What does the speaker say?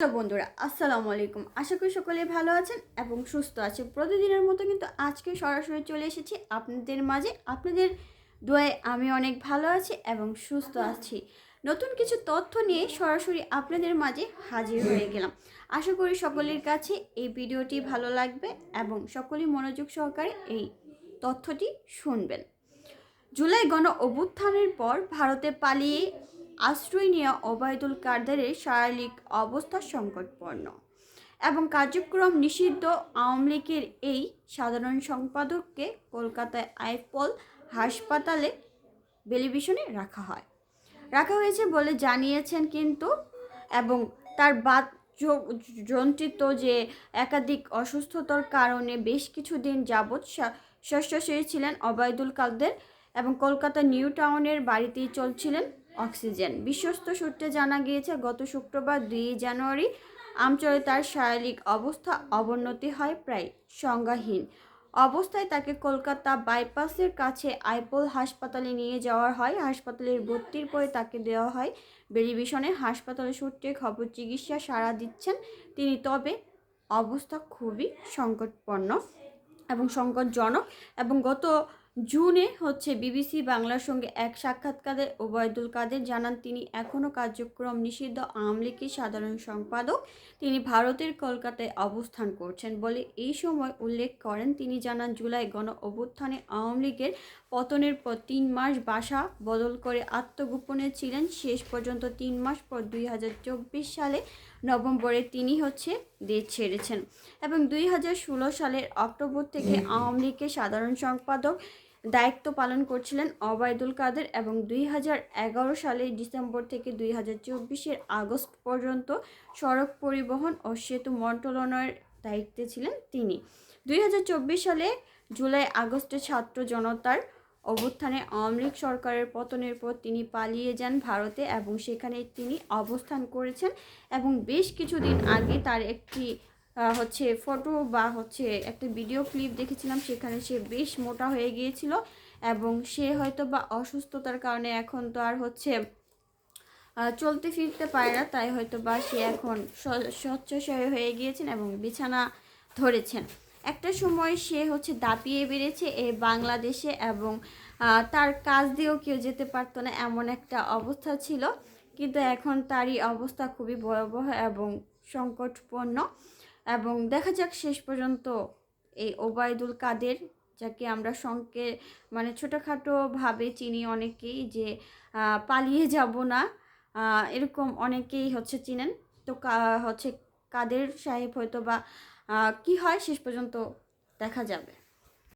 Hello বন্ধুরা, আসসালামু আলাইকুম। আশা করি সকলে ভালো আছেন এবং সুস্থ আছেন। প্রতিদিনের মতো কিন্তু আজকে সরাসরি চলে এসেছি আপনাদের মাঝে। আপনাদের দোয়ায় আমি অনেক ভালো আছি এবং সুস্থ আছি। নতুন কিছু তথ্য নিয়ে সরাসরি আপনাদের মাঝে হাজির হয়ে গেলাম। আশা করি সকলের কাছে এই ভিডিওটি ভালো লাগবে এবং সকলেই মনোযোগ সহকারে এই তথ্যটি শুনবেন। জুলাই গণ অভ্যুত্থানের পর ভারতে পালিয়ে আশ্রয় নেওয়া ওবায়দুল কাদেরের শারীরিক অবস্থা সংকটপন্ন এবং কার্যক্রম নিষিদ্ধ আওয়ামী লীগের এই সাধারণ সম্পাদককে কলকাতায় আইপল হাসপাতালে বেলিভিশনে রাখা হয়। রাখা হয়েছে বলে জানিয়েছেন কিন্তু এবং তার বাদ জন্ত্রিত যে একাধিক অসুস্থতার কারণে বেশ কিছুদিন যাবৎ শস্যশয়ী ছিলেন অবায়দুল কাদের এবং কলকাতা নিউ টাউনের বাড়িতেই চলছিলেন অক্সিজেন। বিশ্বস্ত সূত্রে জানা গিয়েছে, গত শুক্রবার দুই জানুয়ারি আমচলে তার শারীরিক অবস্থা অবনতি হয় প্রায় সংজ্ঞাহীন। অবস্থায় তাকে কলকাতা বাইপাসের কাছে আইপল হাসপাতালে নিয়ে যাওয়া হয়। হাসপাতালের ভর্তির পরে তাকে দেওয়া হয় বেরিভিশনে হাসপাতালের সূত্রে খবর, চিকিৎসা সাড়া দিচ্ছেন তিনি। তবে অবস্থা খুবই সংকটপন্ন এবং সংকটজনক এবং গত জুনে হচ্ছে বিবিসি বাংলার সঙ্গে এক সাক্ষাৎকারে ওবায়দুল কাদের জানান, তিনি এখনও কার্যক্রম নিষিদ্ধ আওয়ামী লীগের সাধারণ সম্পাদক। তিনি ভারতের কলকাতায় অবস্থান করছেন বলে এই সময় উল্লেখ করেন। তিনি জানান, জুলাই গণ অভ্যুত্থানে আওয়ামী লীগের পতনের পর তিন মাস বাসা বদল করে আত্মগোপনে ছিলেন। শেষ পর্যন্ত তিন মাস পর দুই হাজার চব্বিশ সালে নভেম্বরে তিনি হচ্ছে দেশ ছেড়েছেন এবং দুই হাজার ষোলো সালের অক্টোবর থেকে আওয়ামী লীগের সাধারণ সম্পাদক দায়িত্ব পালন করছিলেন অবায়দুল কাদের এবং দুই হাজার সালের ডিসেম্বর থেকে দুই হাজার আগস্ট পর্যন্ত সড়ক পরিবহন ও সেতু মন্ত্রণালয়ের দায়িত্বে ছিলেন তিনি। দুই হাজার চব্বিশ সালে জুলাই আগস্টে ছাত্র জনতার অভ্যুত্থানে আওয়ামী সরকারের পতনের পর তিনি পালিয়ে যান ভারতে এবং সেখানে তিনি অবস্থান করেছেন এবং বেশ কিছুদিন আগে তার একটি হচ্ছে ফটো বা হচ্ছে একটা ভিডিও ক্লিপ দেখেছিলাম, সেখানে সে বেশ মোটা হয়ে গিয়েছিল এবং সে হয়তো বা অসুস্থতার কারণে এখন তো আর হচ্ছে চলতে ফিরতে পারে না, তাই হয়তো বা সে এখন স্বচ্ছসয় হয়ে গিয়েছেন এবং বিছানা ধরেছেন। একটা সময় সে হচ্ছে দাপিয়ে বেড়েছে এই বাংলাদেশে এবং তার কাজ দিয়েও কেউ যেতে পারতো না, এমন একটা অবস্থা ছিল। কিন্তু এখন তারই অবস্থা খুবই ভয়াবহ এবং সংকটপূর্ণ। এবং দেখা যাক শেষ পর্যন্ত এই ওবায়দুল কাদের, যাকে আমরা সঙ্গে মানে ছোটোখাটোভাবে চিনি অনেকেই যে পালিয়ে যাব না এরকম অনেকেই হচ্ছে চিনেন। তো হচ্ছে কাদের সাহেব হয়তো বা কি হয় শেষ পর্যন্ত দেখা যাবে।